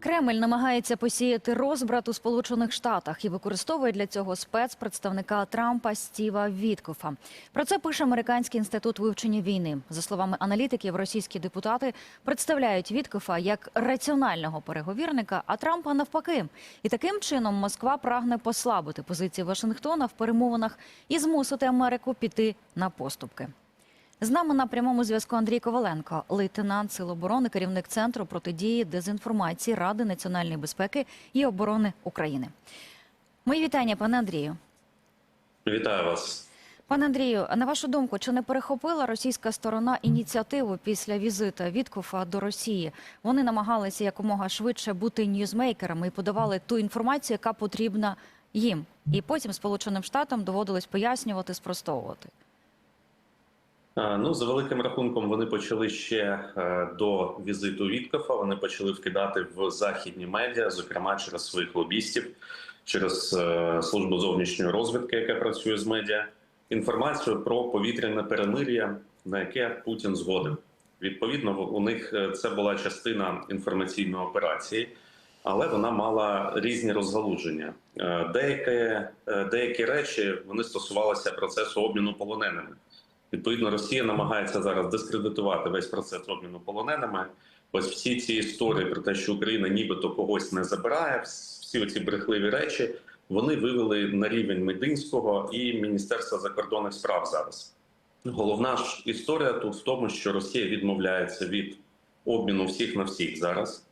Кремль намагається посіяти розбрат у Сполучених Штатах і використовує для цього спецпредставника Трампа Стіва Віткофа. Про це пише Американський інститут вивчення війни. За словами аналітиків, російські депутати представляють Віткофа як раціонального переговірника, а Трампа навпаки. І таким чином Москва прагне послабити позиції Вашингтона в перемовинах і змусити Америку піти на поступки. З нами на прямому зв'язку Андрій Коваленко, лейтенант Сил оборони, керівник центру протидії дезінформації Ради національної безпеки і оборони України. Мої вітання, пане Андрію. Вітаю вас. Пане Андрію, на вашу думку, чи не перехопила російська сторона ініціативу після візита Віткофа до Росії? Вони намагалися якомога швидше бути ньюзмейкерами і подавали ту інформацію, яка потрібна їм. І потім Сполученим Штатам доводилось пояснювати, спростовувати. А, Ну, за великим рахунком, вони почали ще е, до візиту Віткофа. Вони почали вкидати в західні медіа, зокрема через своїх лобістів, через е, службу зовнішньої розвідки, яка працює з медіа, інформацію про повітряне перемир'я, на яке Путін згодив. Відповідно, у них е, це була частина інформаційної операції, але вона мала різні розгалудження. Е, Деякі, е, деякі речі вони стосувалися процесу обміну полоненими. Відповідно, Росія намагається зараз дискредитувати весь процес обміну полоненими. Ось всі ці історії про те, що Україна нібито когось не забирає, всі ці брехливі речі вони вивели на рівень Мединського і Міністерства закордонних справ зараз. Головна ж історія тут в тому, що Росія відмовляється від обміну всіх на всіх зараз,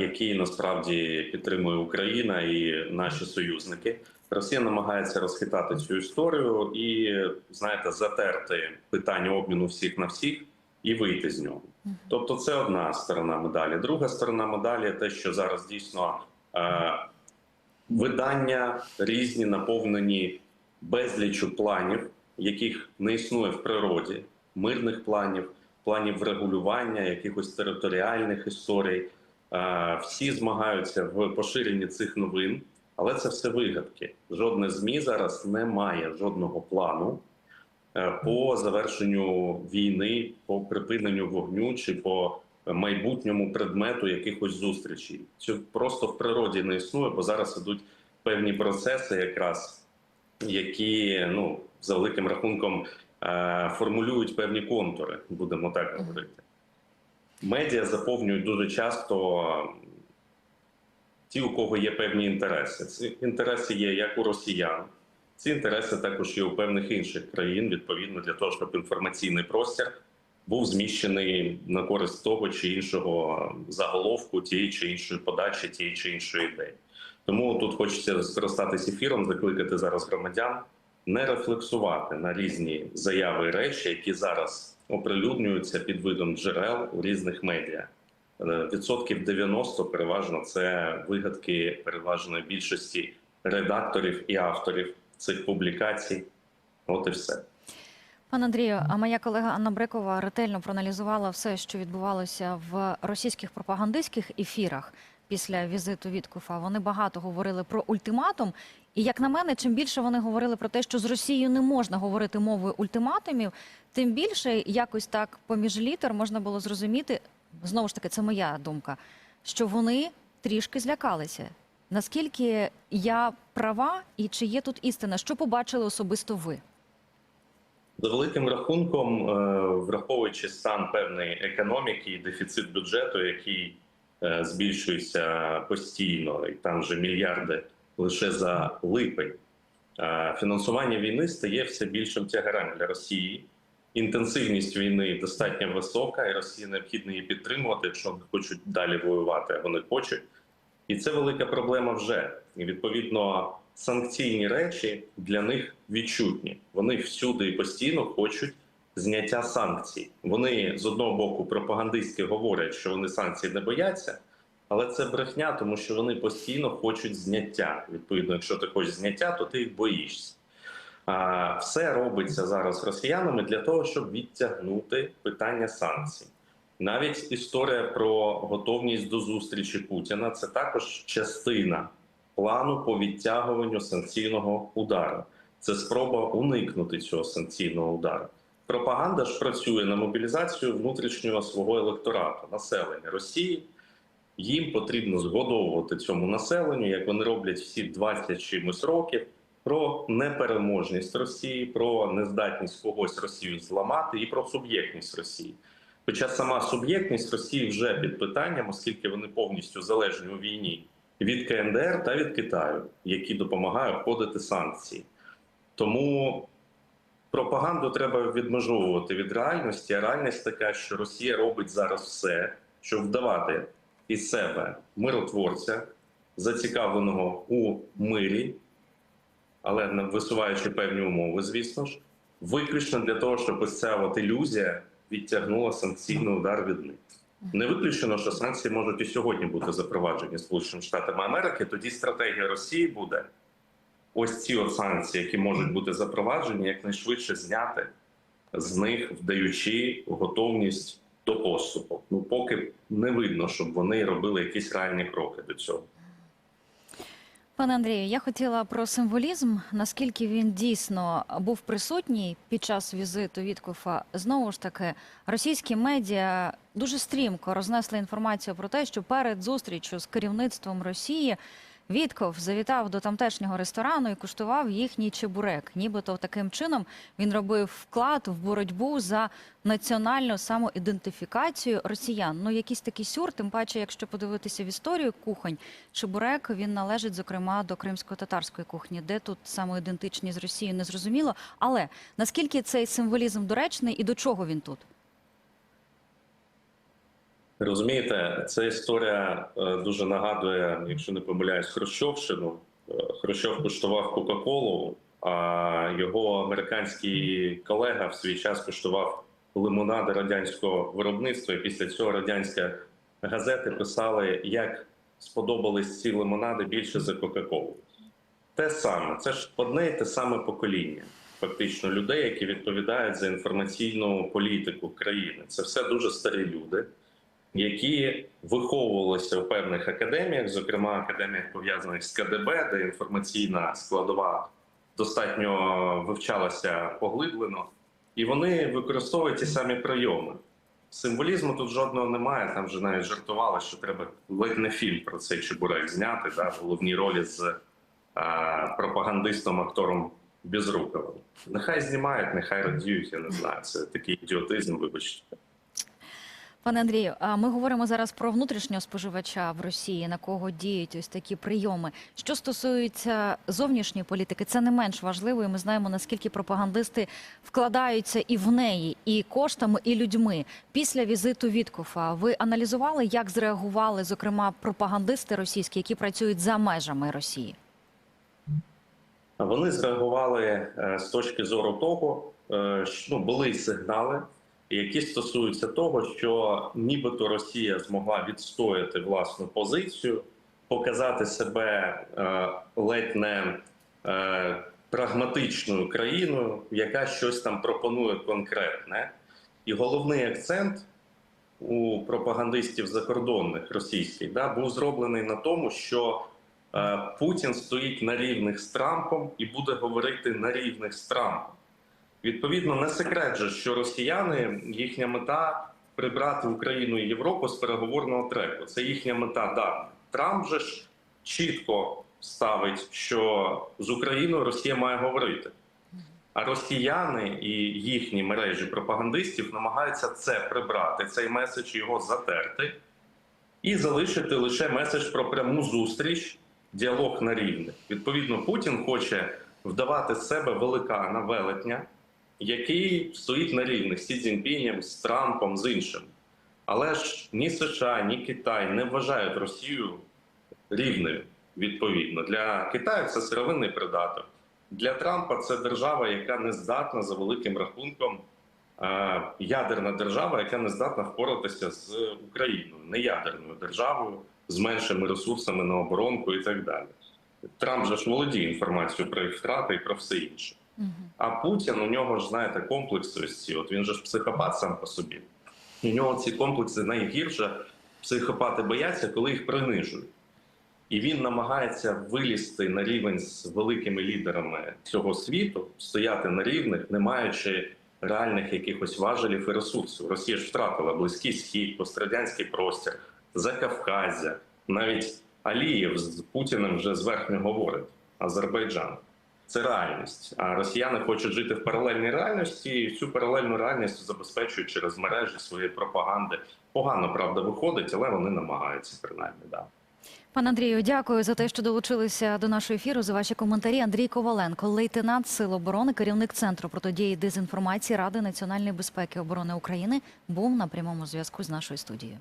який насправді підтримує Україна і наші союзники. Росія намагається розхитати цю історію і, знаєте, затерти питання обміну всіх на всіх і вийти з нього. Тобто, це одна сторона медалі. Друга сторона медалі те, що зараз дійсно е, видання різні наповнені безлічу планів, яких не існує в природі, мирних планів, планів врегулювання, якихось територіальних історій. Е, всі змагаються в поширенні цих новин. Але це все вигадки. Жодне змі зараз не має жодного плану е, по завершенню війни, по припиненню вогню чи по майбутньому предмету якихось зустрічей. Це просто в природі не існує, бо зараз ідуть певні процеси, якраз які ну за великим рахунком е, формулюють певні контури, будемо так говорити. Медіа заповнюють дуже часто ті, у кого є певні інтереси. Ці інтереси є як у росіян, ці інтереси також є у певних інших країн, відповідно для того, щоб інформаційний простір був зміщений на користь того чи іншого заголовку, тієї чи іншої подачі, тієї чи іншої ідеї. Тому тут хочеться скористатися ефіром, закликати зараз громадян не рефлексувати на різні заяви і речі, які зараз оприлюднюються під видом джерел у різних медіа. Е, відсотків 90 переважно це вигадки переважної більшості редакторів і авторів цих публікацій. От і все. Пане Андрію, а моя колега Анна Брекова ретельно проаналізувала все, що відбувалося в російських пропагандистських ефірах після візиту Віткофа. Вони багато говорили про ультиматум. І як на мене, чим більше вони говорили про те, що з Росією не можна говорити мовою ультиматумів, тим більше якось так поміж літер можна було зрозуміти, знову ж таки, це моя думка, що вони трішки злякалися. Наскільки я права, і чи є тут істина? Що побачили особисто ви? За великим рахунком, е, враховуючи стан певної економіки і дефіцит бюджету, який е, збільшується постійно, і там вже мільярди лише за липень, фінансування війни стає все більшим тягарем для Росії. Інтенсивність війни достатньо висока, і Росії необхідно її підтримувати, якщо вони хочуть далі воювати, а вони хочуть. І це велика проблема вже. І відповідно санкційні речі для них відчутні. Вони всюди і постійно хочуть зняття санкцій. Вони з одного боку пропагандистськи говорять, що вони санкцій не бояться, але це брехня, тому що вони постійно хочуть зняття. Відповідно, якщо ти хочеш зняття, то ти їх боїшся. А все робиться зараз росіянами для того, щоб відтягнути питання санкцій. Навіть історія про готовність до зустрічі Путіна це також частина плану по відтягуванню санкційного удару. Це спроба уникнути цього санкційного удару. Пропаганда ж працює на мобілізацію внутрішнього свого електорату, населення Росії. Їм потрібно згодовувати цьому населенню, як вони роблять всі 20 чимось років, про непереможність Росії, про нездатність когось Росію зламати і про суб'єктність Росії. Хоча сама суб'єктність Росії вже під питанням, оскільки вони повністю залежні у війні від КНДР та від Китаю, які допомагають входити санкції. Тому пропаганду треба відмежовувати від реальності. А реальність така, що Росія робить зараз все, щоб вдавати із себе миротворця, зацікавленого у мирі, але висуваючи певні умови, звісно ж, виключно для того, щоб ось ця от ілюзія відтягнула санкційний удар від них. Не виключено, що санкції можуть і сьогодні бути запроваджені Сполученими Штатами Америки. Тоді стратегія Росії буде ось ці от санкції, які можуть бути запроваджені, якнайшвидше зняти з них, вдаючи готовність до поступу. Ну поки не видно, щоб вони робили якісь реальні кроки до цього. Пане Андрію, я хотіла про символізм, наскільки він дійсно був присутній під час візиту Віткофа. Знову ж таки, російські медіа дуже стрімко рознесли інформацію про те, що перед зустрічю з керівництвом Росії Вітков завітав до тамтешнього ресторану і куштував їхній чебурек. Нібито таким чином він робив вклад в боротьбу за національну самоідентифікацію росіян. Ну, якийсь такий сюр, тим паче, якщо подивитися в історію кухонь, чебурек він належить, зокрема, до кримсько-татарської кухні, де тут самоідентичність з Росією незрозуміло. Але наскільки цей символізм доречний і до чого він тут? Розумієте, ця історія е, дуже нагадує, якщо не помиляюсь, Хрущовщину. Е, Хрущов куштував Кока-Колу, а його американський колега в свій час куштував лимонади радянського виробництва. І після цього радянські газети писали, як сподобались ці лимонади більше за Кока-Колу. Те саме, це ж одне і те саме покоління. Фактично людей, які відповідають за інформаційну політику країни. Це все дуже старі люди які виховувалися в певних академіях, зокрема академіях пов'язаних з КДБ, де інформаційна складова достатньо вивчалася поглиблено, і вони використовують ті самі прийоми. Символізму тут жодного немає. Там вже навіть жартували, що треба ледь не фільм про цей чебурек зняти да, в головній ролі з а, пропагандистом, актором Безруковим. Нехай знімають, нехай радіють. Я не знаю. Це такий ідіотизм, вибачте. Пане Андрію, а ми говоримо зараз про внутрішнього споживача в Росії, на кого діють ось такі прийоми. Що стосується зовнішньої політики, це не менш важливо. і Ми знаємо наскільки пропагандисти вкладаються і в неї, і коштами, і людьми. Після візиту Віткофа ви аналізували, як зреагували, зокрема, пропагандисти російські, які працюють за межами Росії? Вони зреагували е, з точки зору того, е, що ну, були сигнали, які стосуються того, що нібито Росія змогла відстояти власну позицію, показати себе е, ледь не е, прагматичною країною, яка щось там пропонує конкретне. І головний акцент у пропагандистів закордонних російських да, був зроблений на тому, що е, Путін стоїть на рівних з Трампом і буде говорити на рівних з Трампом. Відповідно, не секрет же, що росіяни їхня мета прибрати Україну і Європу з переговорного треку. Це їхня мета. Да. Трамп же ж чітко ставить, що з Україною Росія має говорити. А росіяни і їхні мережі пропагандистів намагаються це прибрати, цей меседж його затерти і залишити лише меседж про пряму зустріч, діалог на рівних. Відповідно, Путін хоче вдавати з себе великана велетня, який стоїть на рівних з Сі Цзіньпінем, з Трампом, з іншим. Але ж ні США, ні Китай не вважають Росію рівною. Відповідно, для Китаю це сировинний придаток. Для Трампа це держава, яка не здатна за великим рахунком, е, ядерна держава, яка не здатна впоратися з Україною, не ядерною державою з меншими ресурсами на оборонку і так далі. Трамп же ж володіє інформацією про їх втрати і про все інше. А Путін у нього ж знаєте комплекси. От він же ж психопат сам по собі. У нього ці комплекси найгірше. Психопати бояться, коли їх принижують. І він намагається вилізти на рівень з великими лідерами цього світу, стояти на рівних, не маючи реальних якихось важелів і ресурсів. Росія ж втратила близький схід, пострадянський простір, Закавказя, навіть Алієв з Путіним вже зверхньо говорить. Азербайджан. Це реальність. А росіяни хочуть жити в паралельній реальності, і цю паралельну реальність забезпечують через мережі своєї пропаганди. Погано правда виходить, але вони намагаються принаймні. Да. Пане Андрію, дякую за те, що долучилися до нашого ефіру. За ваші коментарі. Андрій Коваленко, лейтенант Сил оборони, керівник центру протидії дезінформації Ради національної безпеки і оборони України, був на прямому зв'язку з нашою студією.